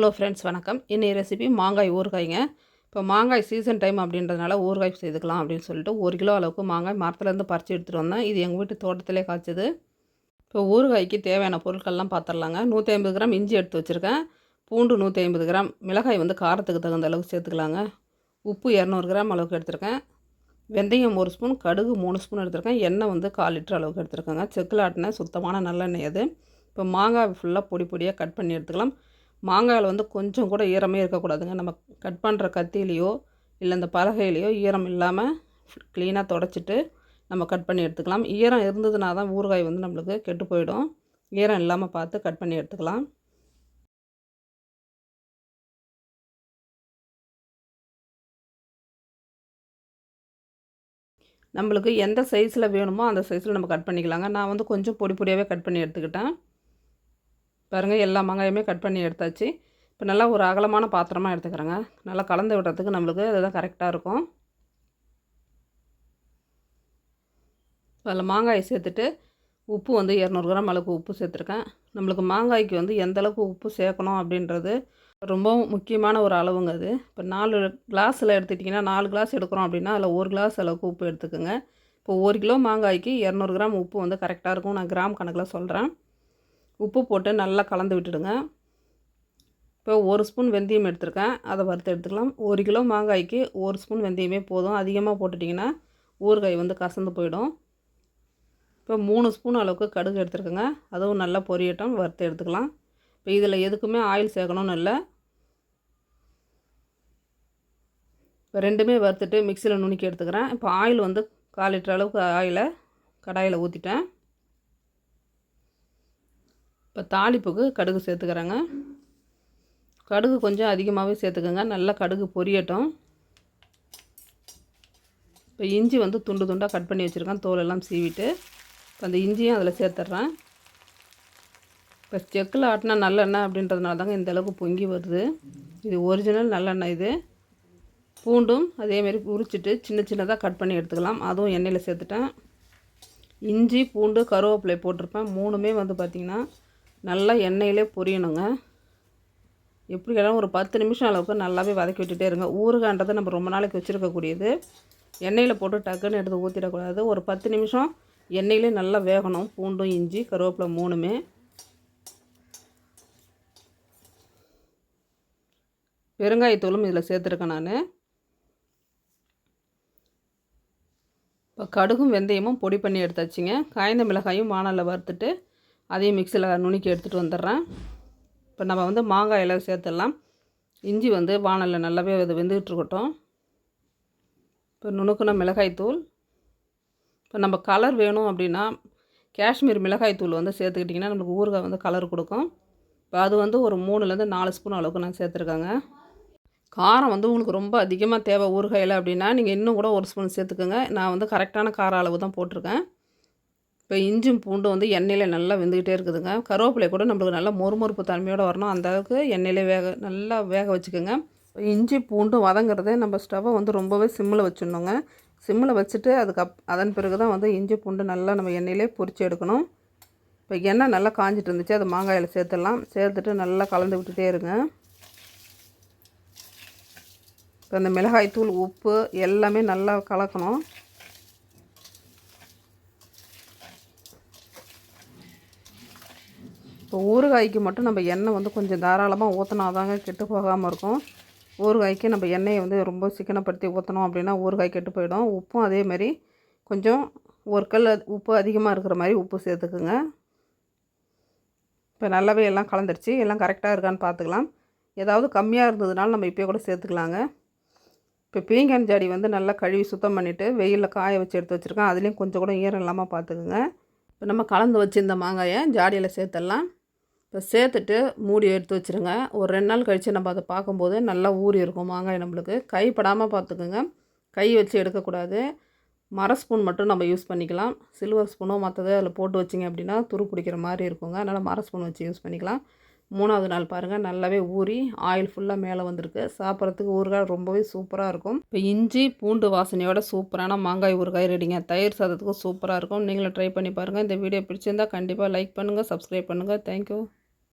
Hello friends வணக்கம். இன்றைய recipe மாங்காய் ஊறுகாய்ங்க. இப்போ மாங்காய் சீசன் டைம் அப்படின்றதுனால ஊறுகாய் செய்துக்கலாம் அப்படின்னு சொல்லிட்டு ஒரு கிலோ அளவுக்கு மாங்காய் மரத்துலேருந்து பறித்து எடுத்துகிட்டு வந்தேன். இது எங்கள் வீட்டு தோட்டத்திலே காய்ச்சது. இப்போ ஊறுகாய்க்கு தேவையான பொருட்கள்லாம் பார்த்துடலாங்க நூற்றி ஐம்பது கிராம் இஞ்சி எடுத்து வச்சுருக்கேன். பூண்டு நூற்றி ஐம்பது கிராம். மிளகாய் வந்து காரத்துக்கு தகுந்த அளவுக்கு சேர்த்துக்கலாங்க. உப்பு இரநூறு கிராம் அளவுக்கு எடுத்திருக்கேன். வெந்தயம் ஒரு ஸ்பூன் கடுகு மூணு ஸ்பூன் எடுத்திருக்கேன். எண்ணெய் வந்து கால் லிட்டர் அளவுக்கு எடுத்திருக்கேங்க. செக்கில் ஆட்டின சுத்தமான நல்லெண்ணெய் அது. இப்போ மாங்காய் ஃபுல்லாக பொடி பொடியாக கட் பண்ணி எடுத்துக்கலாம். மாங்காயில் வந்து கொஞ்சம் கூட ஈரமே இருக்கக்கூடாதுங்க. நம்ம கட் பண்ணுற கத்தியிலையோ இல்லை இந்த பலகையிலையோ ஈரம் இல்லாமல் க்ளீனாக தொடச்சிட்டு நம்ம கட் பண்ணி எடுத்துக்கலாம். ஈரம் இருந்ததுனா தான் ஊறுகாய் வந்து நம்மளுக்கு கெட்டு போயிடும். ஈரம் இல்லாமல் பார்த்து கட் பண்ணி எடுத்துக்கலாம். நம்மளுக்கு எந்த சைஸில் வேணுமோ அந்த சைஸில் நம்ம கட் பண்ணிக்கலாங்க. நான் வந்து கொஞ்சம் பொடி பொடியாகவே கட் பண்ணி எடுத்துக்கிட்டேன். பாருங்கள் எல்லா மாங்காயுமே கட் பண்ணி எடுத்தாச்சு. இப்போ நல்லா ஒரு அகலமான பாத்திரமாக எடுத்துக்கிறேங்க. நல்லா கலந்து விடுறதுக்கு நம்மளுக்கு அதுதான் கரெக்டாக இருக்கும். அதில் மாங்காயை சேர்த்துட்டு உப்பு வந்து இரநூறு கிராம் அளவுக்கு உப்பு சேர்த்துருக்கேன். நம்மளுக்கு மாங்காய்க்கு வந்து எந்த அளவுக்கு உப்பு சேர்க்கணும் அப்படின்றது ரொம்ப முக்கியமான ஒரு அளவுங்க அது. இப்போ நாலு கிளாஸில் எடுத்துட்டிங்கன்னா நாலு கிளாஸ் எடுக்கிறோம் அப்படின்னா அதில் ஒரு கிளாஸ் அளவுக்கு உப்பு எடுத்துக்கோங்க. இப்போ ஒரு கிலோ மாங்காய்க்கு இரநூறு கிராம் உப்பு வந்து கரெக்டாக இருக்கும் நான் கிராம் கணக்கில் சொல்கிறேன் உப்பு போட்டு நல்லா கலந்து விட்டுடுங்க. இப்போ ஒரு ஸ்பூன் வெந்தயம் எடுத்திருக்கேன். அதை வறுத்து எடுத்துக்கலாம். ஒரு கிலோ மாங்காய்க்கு ஒரு ஸ்பூன் வெந்தயமே போதும். அதிகமாக போட்டுட்டிங்கன்னா ஊறுகாய் வந்து கசந்து போயிடும். இப்போ மூணு ஸ்பூன் அளவுக்கு கடுகு எடுத்துருக்கோங்க. அதுவும் நல்லா பொரியட்டும் வறுத்து எடுத்துக்கலாம். இப்போ இதில் எதுக்குமே ஆயில் சேர்க்கணும்னு இல்லை. இப்போ ரெண்டுமே வறுத்துட்டு மிக்சியில் நுணுக்கி எடுத்துக்கிறேன். இப்போ ஆயில் வந்து கால் லிட்டர் அளவுக்கு ஆயிலை. கடாயில் ஊற்றிட்டேன் இப்போ தாளிப்புக்கு கடுகு சேர்த்துக்கிறேங்க. கடுகு கொஞ்சம் அதிகமாகவே சேர்த்துக்கோங்க. நல்லா கடுகு பொரியட்டும். இப்போ இஞ்சி வந்து துண்டு துண்டாக கட் பண்ணி வச்சுருக்கேன். தோலெல்லாம் சீவிட்டு. இப்போ அந்த இஞ்சியும் அதில் சேர்த்துட்றேன். இப்போ செக்கில் ஆட்டினா நல்லெண்ணெய் அப்படின்றதுனால தாங்க இந்த அளவுக்கு பொங்கி வருது. இது ஒரிஜினல் நல்லெண்ணெய் இது. பூண்டும் அதேமாரி உரிச்சிட்டு சின்ன சின்னதாக கட் பண்ணி எடுத்துக்கலாம். அதுவும் எண்ணெயில் சேர்த்துட்டேன். இஞ்சி பூண்டு கருவேப்பிலை போட்டிருப்பேன். மூணுமே வந்து பார்த்திங்கன்னா நல்லா எண்ணெயிலே பொரியணுங்க. எப்படி கேட்டாலும் ஒரு பத்து நிமிஷம் அளவுக்கு நல்லாவே வதக்கி விட்டுட்டே இருங்க. ஊறுகான்றதை நம்ம ரொம்ப நாளைக்கு வச்சுருக்கக்கூடியது. எண்ணெயில் போட்டு டக்குன்னு எடுத்து ஊற்றிடக்கூடாது ஒரு பத்து நிமிஷம் எண்ணெயிலே நல்லா வேகணும். பூண்டும் இஞ்சி கருவேப்பிலை மூணுமே. பெருங்காயத்தூளும் இதில் சேர்த்துருக்கேன் நான். இப்போ கடுகும் வெந்தயமும் பொடி பண்ணி எடுத்தாச்சுங்க. காய்ந்த மிளகாயும் வானலில் வறுத்துட்டு அதையும் மிக்சியில் நுணுக்கி எடுத்துகிட்டு வந்துடுறேன். இப்போ நம்ம வந்து மாங்காய் எல்லாம் சேர்த்துடலாம். இஞ்சி வந்து வானலில் நல்லாவே அது வெந்துகிட்ருக்கட்டும் இப்போ நுணுக்குன மிளகாய்த்தூள் இப்போ நம்ம கலர் வேணும் அப்படின்னா காஷ்மீர் மிளகாய்த்தூள் வந்து சேர்த்துக்கிட்டிங்கன்னா நம்மளுக்கு ஊறுகாய் வந்து கலர் கொடுக்கும். இப்போ அது வந்து ஒரு மூணுலேருந்து நாலு ஸ்பூன் அளவுக்கு நான் சேர்த்துருக்கேங்க. காரம் வந்து உங்களுக்கு ரொம்ப அதிகமாக தேவை ஊறுகாயில் அப்படின்னா நீங்கள் இன்னும் கூட ஒரு ஸ்பூன் சேர்த்துக்கோங்க. நான் வந்து கரெக்டான கார அளவு தான் போட்டிருக்கேன். இப்போ இஞ்சும் பூண்டும் வந்து எண்ணெயில் நல்லா வெந்துக்கிட்டே இருக்குதுங்க. கருவேப்பிலை கூட நம்மளுக்கு நல்லா மொறுமொறுப்பு தன்மையோடு வரணும். அந்த அளவுக்கு எண்ணெயிலே வேக நல்லா வேக வச்சுக்கோங்க. இஞ்சி பூண்டும் வதங்குறதே நம்ம ஸ்டவ்வை வந்து ரொம்பவே சிம்மில் வச்சிடணுங்க. சிம்மில் வச்சுட்டு அதுக்கு அப் அதன் பிறகு தான் வந்து இஞ்சி பூண்டு நல்லா நம்ம எண்ணெயிலே பொரித்து எடுக்கணும். இப்போ எண்ணெய் நல்லா காஞ்சிட்டு இருந்துச்சு அது மாங்காயில் சேர்த்துடலாம். சேர்த்துட்டு நல்லா கலந்து விட்டுட்டே இருங்க. இப்போ அந்த மிளகாய் தூள் உப்பு எல்லாமே நல்லா கலக்கணும். இப்போ ஊறுகாய்க்கு மட்டும் நம்ம எண்ணெய் வந்து கொஞ்சம் தாராளமாக ஊற்றினா தாங்க கெட்டு போகாமல் இருக்கும். ஊறுகாய்க்கு நம்ம எண்ணெயை வந்து ரொம்ப சிக்கனப்படுத்தி ஊற்றினோம் அப்படின்னா ஊறுகாய் கெட்டு போயிடும். உப்பும் அதே மாதிரி கொஞ்சம் ஒரு கல் உப்பு அதிகமாக இருக்கிற மாதிரி உப்பு சேர்த்துக்குங்க. இப்போ நல்லாவே எல்லாம் கலந்துருச்சு. எல்லாம் கரெக்டாக இருக்கான்னு பார்த்துக்கலாம். ஏதாவது கம்மியாக இருந்ததுனால நம்ம இப்போயே கூட சேர்த்துக்கலாங்க. இப்போ பீங்கான் ஜாடி வந்து நல்லா கழுவி சுத்தம் பண்ணிவிட்டு வெயிலில் காய வச்சு எடுத்து வச்சுருக்கேன். அதுலேயும் கொஞ்சம் கூட ஈரம் இல்லாமல் பார்த்துக்குங்க. இப்போ நம்ம கலந்து வச்சுருந்த மாங்காயை ஜாடியில் சேர்த்துடலாம். இப்போ சேர்த்துட்டு மூடி எடுத்து வச்சுருங்க. ஒரு ரெண்டு நாள் கழித்து நம்ம அதை பார்க்கும்போது நல்லா ஊறி இருக்கும் மாங்காய் நம்மளுக்கு. கைப்படாமல் பார்த்துக்குங்க. கை வச்சு எடுக்கக்கூடாது. மர ஸ்பூன் மட்டும் நம்ம யூஸ் பண்ணிக்கலாம். சில்வர் ஸ்பூனோ மற்றது அதில் போட்டு வச்சிங்க அப்படின்னா துரு பிடிக்கிற மாதிரி இருக்குங்க. அதனால் மர ஸ்பூன் வச்சு யூஸ் பண்ணிக்கலாம். மூணாவது நாள் பாருங்கள் நல்லாவே ஊறி ஆயில் ஃபுல்லாக மேலே வந்திருக்கு. சாப்பிட்றதுக்கு ஊறுகாய் ரொம்பவே சூப்பராக இருக்கும். இப்போ இஞ்சி பூண்டு வாசனையோட சூப்பரான மாங்காய் ஊறுகாய் ரெடிங்க. தயிர் சாதத்துக்கும் சூப்பராக இருக்கும். நீங்களும் ட்ரை பண்ணி பாருங்கள் இந்த வீடியோ பிடிச்சிருந்தால் கண்டிப்பாக லைக் பண்ணுங்கள் சப்ஸ்கிரைப் பண்ணுங்கள் தேங்க்யூ.